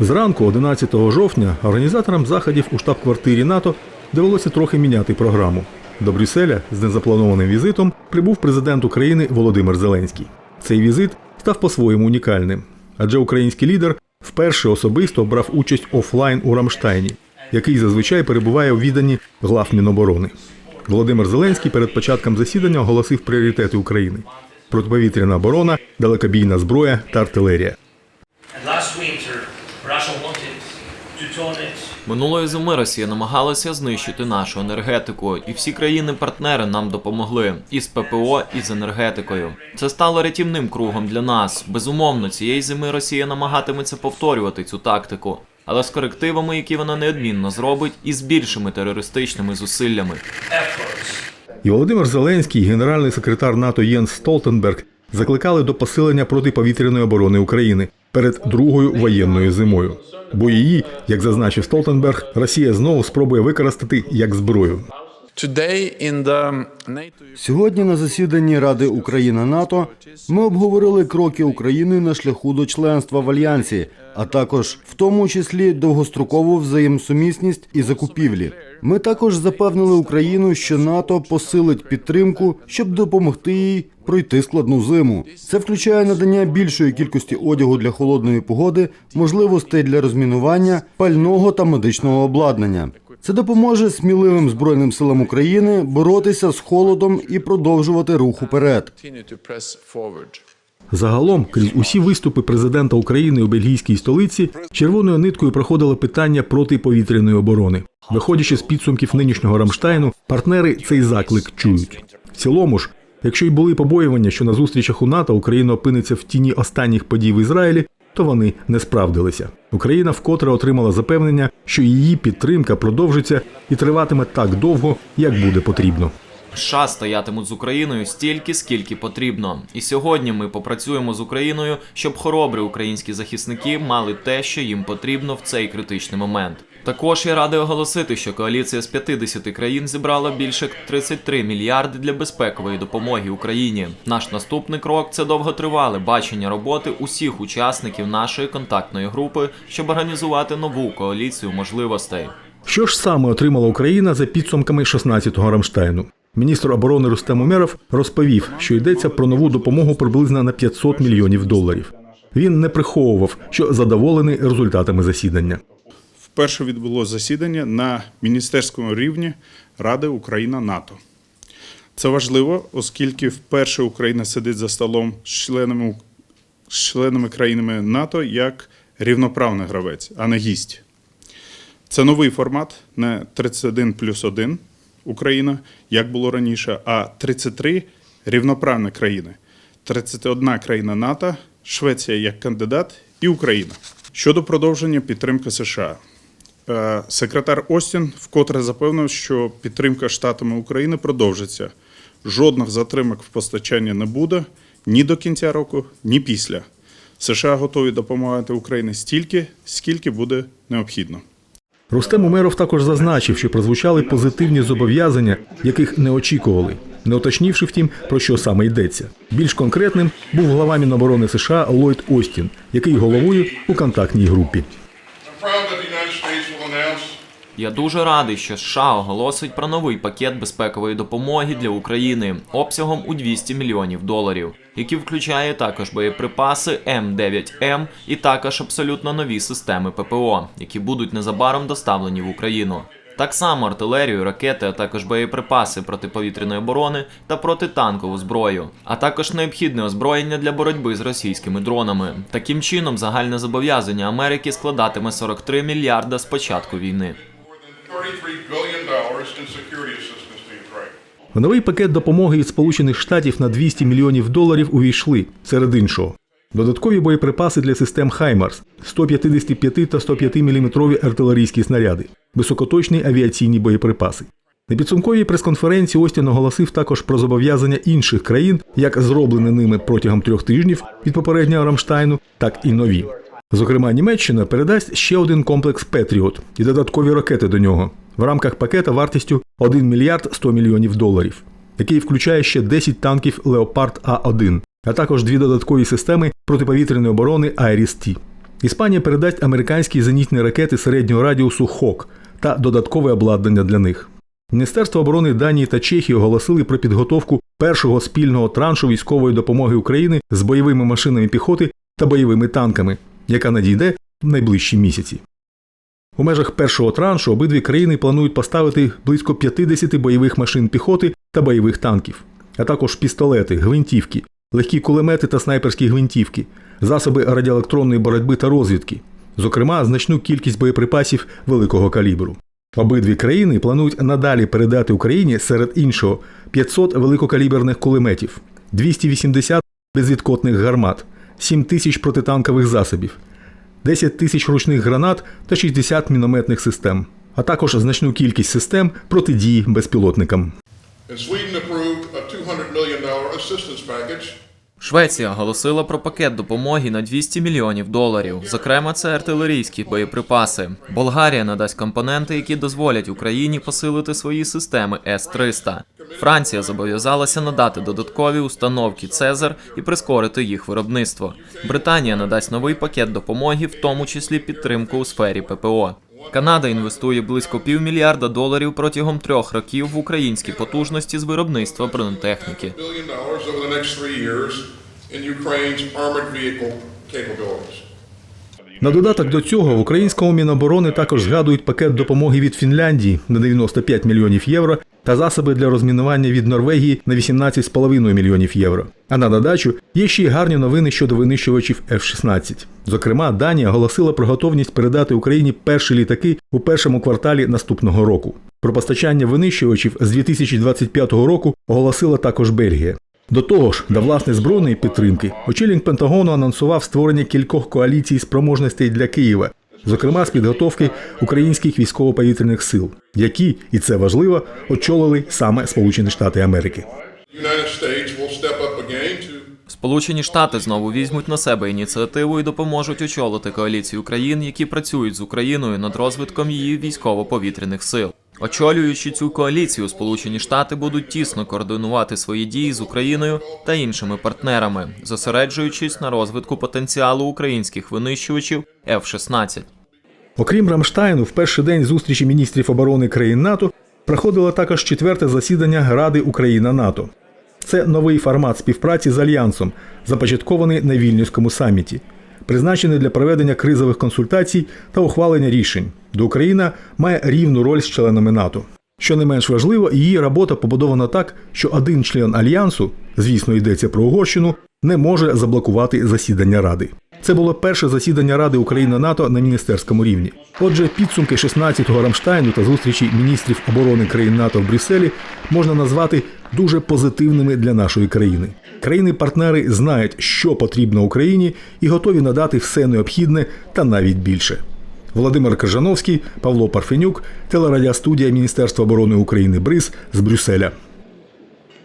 Зранку, 11 жовтня, організаторам заходів у штаб-квартирі НАТО довелося трохи міняти програму. До Брюсселя з незапланованим візитом прибув президент України Володимир Зеленський. Цей візит став по-своєму унікальним, адже український лідер вперше особисто брав участь офлайн у Рамштайні, який зазвичай перебуває у відданні глав Міноборони. Володимир Зеленський перед початком засідання оголосив пріоритети України: протиповітряна оборона, далекобійна зброя та артилерія. Минулої зими Росія намагалася знищити нашу енергетику, і всі країни-партнери нам допомогли і з ППО, і з енергетикою. Це стало рятівним кругом для нас. Безумовно, цієї зими Росія намагатиметься повторювати цю тактику, але з корективами, які вона неодмінно зробить, і з більшими терористичними зусиллями. І Володимир Зеленський, і генеральний секретар НАТО Єнс Столтенберг закликали до посилення протиповітряної оборони України перед другою воєнною зимою. Бо її, як зазначив Столтенберг, Росія знову спробує використати як зброю. Сьогодні на засіданні Ради Україна НАТО ми обговорили кроки України на шляху до членства в альянсі, а також в тому числі довгострокову взаємосумісність і закупівлі. Ми також запевнили Україну, що НАТО посилить підтримку, щоб допомогти їй пройти складну зиму. Це включає надання більшої кількості одягу для холодної погоди, можливостей для розмінування, пального та медичного обладнання. Це допоможе сміливим збройним силам України боротися з холодом і продовжувати рух уперед. Загалом, крізь усі виступи президента України у бельгійській столиці, червоною ниткою проходило питання протиповітряної оборони. Виходячи з підсумків нинішнього Рамштайну, партнери цей заклик чують. В цілому ж, якщо й були побоювання, що на зустрічах у НАТО Україна опиниться в тіні останніх подій в Ізраїлі, то вони не справдилися. Україна вкотре отримала запевнення, що її підтримка продовжиться і триватиме так довго, як буде потрібно. США стоятимуть з Україною стільки, скільки потрібно. І сьогодні ми попрацюємо з Україною, щоб хоробрі українські захисники мали те, що їм потрібно в цей критичний момент. Також я радий оголосити, що коаліція з 50 країн зібрала більше 33 мільярди для безпекової допомоги Україні. Наш наступний крок це довготривале бачення роботи усіх учасників нашої контактної групи, щоб організувати нову коаліцію можливостей. Що ж саме отримала Україна за підсумками 16-го Рамштайну? Міністр оборони Рустем Умеров розповів, що йдеться про нову допомогу приблизно на 500 мільйонів доларів. Він не приховував, що задоволений результатами засідання. Вперше відбулося засідання на міністерському рівні Ради Україна НАТО. Це важливо, оскільки вперше Україна сидить за столом з членами, з членами країнами НАТО як рівноправний гравець, а не гість. Це новий формат не 31 плюс 1 Україна, як було раніше, а 33 рівноправні країни. 31 країна НАТО, Швеція як кандидат і Україна. Щодо продовження підтримки США. Е, Секретар Остін вкотре запевнив, що підтримка штатами України продовжиться. Жодних затримок в постачанні не буде ні до кінця року, ні після. США готові допомагати Україні стільки, скільки буде необхідно. Рустем Умеров також зазначив, що прозвучали позитивні зобов'язання, яких не очікували, не уточнівши втім, про що саме йдеться. Більш конкретним був глава Міноборони США Ллойд Остін, який головує у контактній групі. Я дуже радий, що США оголосить про новий пакет безпекової допомоги для України обсягом у 200 мільйонів доларів, який включає також боєприпаси М9М і також абсолютно нові системи ППО, які будуть незабаром доставлені в Україну. Так само артилерію, ракети, а також боєприпаси протиповітряної оборони та протитанкову зброю, а також необхідне озброєння для боротьби з російськими дронами. Таким чином, загальне зобов'язання Америки складатиме 43 мільярда з початку війни. В новий пакет допомоги від Сполучених Штатів на 200 мільйонів доларів увійшли серед іншого. Додаткові боєприпаси для систем Хаймарс, 155 та 105 мм артилерійські снаряди, високоточні авіаційні боєприпаси. На підсумковій прес-конференції Остін оголосив також про зобов'язання інших країн, як зроблені ними протягом трьох тижнів від попереднього Рамштайну, так і нові. Зокрема, Німеччина передасть ще один комплекс Петріот і додаткові ракети до нього в рамках пакета вартістю 1 мільярд 100 мільйонів доларів, який включає ще 10 танків Леопард А1, а також дві додаткові системи протиповітряної оборони Айріс Ті. Іспанія передасть американські зенітні ракети середнього радіусу ХОК та додаткове обладнання для них. Міністерство оборони Данії та Чехії оголосили про підготовку першого спільного траншу військової допомоги України з бойовими машинами піхоти та бойовими танками, яка надійде в найближчі місяці. У межах першого траншу обидві країни планують поставити близько 50 бойових машин піхоти та бойових танків, а також пістолети, гвинтівки, легкі кулемети та снайперські гвинтівки, засоби радіоелектронної боротьби та розвідки, зокрема, значну кількість боєприпасів великого калібру. Обидві країни планують надалі передати Україні серед іншого 500 великокаліберних кулеметів, 280 безвідкотних гармат, 7 тисяч протитанкових засобів, 10 тисяч ручних гранат та 60 мінометних систем, а також значну кількість систем протидії безпілотникам. And Sweden approved a $200 million assistance package Швеція оголосила про пакет допомоги на 200 мільйонів доларів. Зокрема, це артилерійські боєприпаси. Болгарія надасть компоненти, які дозволять Україні посилити свої системи С-300. Франція зобов'язалася надати додаткові установки Цезар і прискорити їх виробництво. Британія надасть новий пакет допомоги, в тому числі підтримку у сфері ППО. Канада інвестує близько півмільярда доларів протягом трьох років в українські потужності з виробництва бронетехніки. in Ukraine's armored vehicle capabilities. На додаток до цього в українському Міноборони також згадують пакет допомоги від Фінляндії на 95 мільйонів євро та засоби для розмінування від Норвегії на 18,5 мільйонів євро. А на додачу є ще й гарні новини щодо винищувачів F-16. Зокрема, Данія оголосила про готовність передати Україні перші літаки у першому кварталі наступного року. Про постачання винищувачів з 2025 року оголосила також Бельгія. До того ж, до власне збройної підтримки очільник Пентагону анонсував створення кількох коаліцій спроможностей для Києва, зокрема з підготовки українських військово-повітряних сил, які, і це важливо, очолили саме Сполучені Штати Америки. Сполучені Штати знову візьмуть на себе ініціативу і допоможуть очолити коаліцію країн, які працюють з Україною над розвитком її військово-повітряних сил. Очолюючи цю коаліцію, Сполучені Штати будуть тісно координувати свої дії з Україною та іншими партнерами, зосереджуючись на розвитку потенціалу українських винищувачів F-16. Окрім Рамштайну, в перший день зустрічі міністрів оборони країн НАТО проходило також четверте засідання Ради Україна НАТО. Це новий формат співпраці з альянсом, започаткований на вільнюському саміті, призначений для проведення кризових консультацій та ухвалення рішень, де Україна має рівну роль з членами НАТО. Що не менш важливо, її робота побудована так, що один член альянсу, звісно, йдеться про Угорщину, не може заблокувати засідання Ради. Це було перше засідання Ради Україна НАТО на міністерському рівні. Отже, підсумки 16-го Рамштайну та зустрічі міністрів оборони країн НАТО в Брюсселі можна назвати дуже позитивними для нашої країни. Країни-партнери знають, що потрібно Україні, і готові надати все необхідне та навіть більше. Володимир Крижановський, Павло Парфенюк, телерадіостудія Міністерства оборони України БРИЗ з Брюсселя.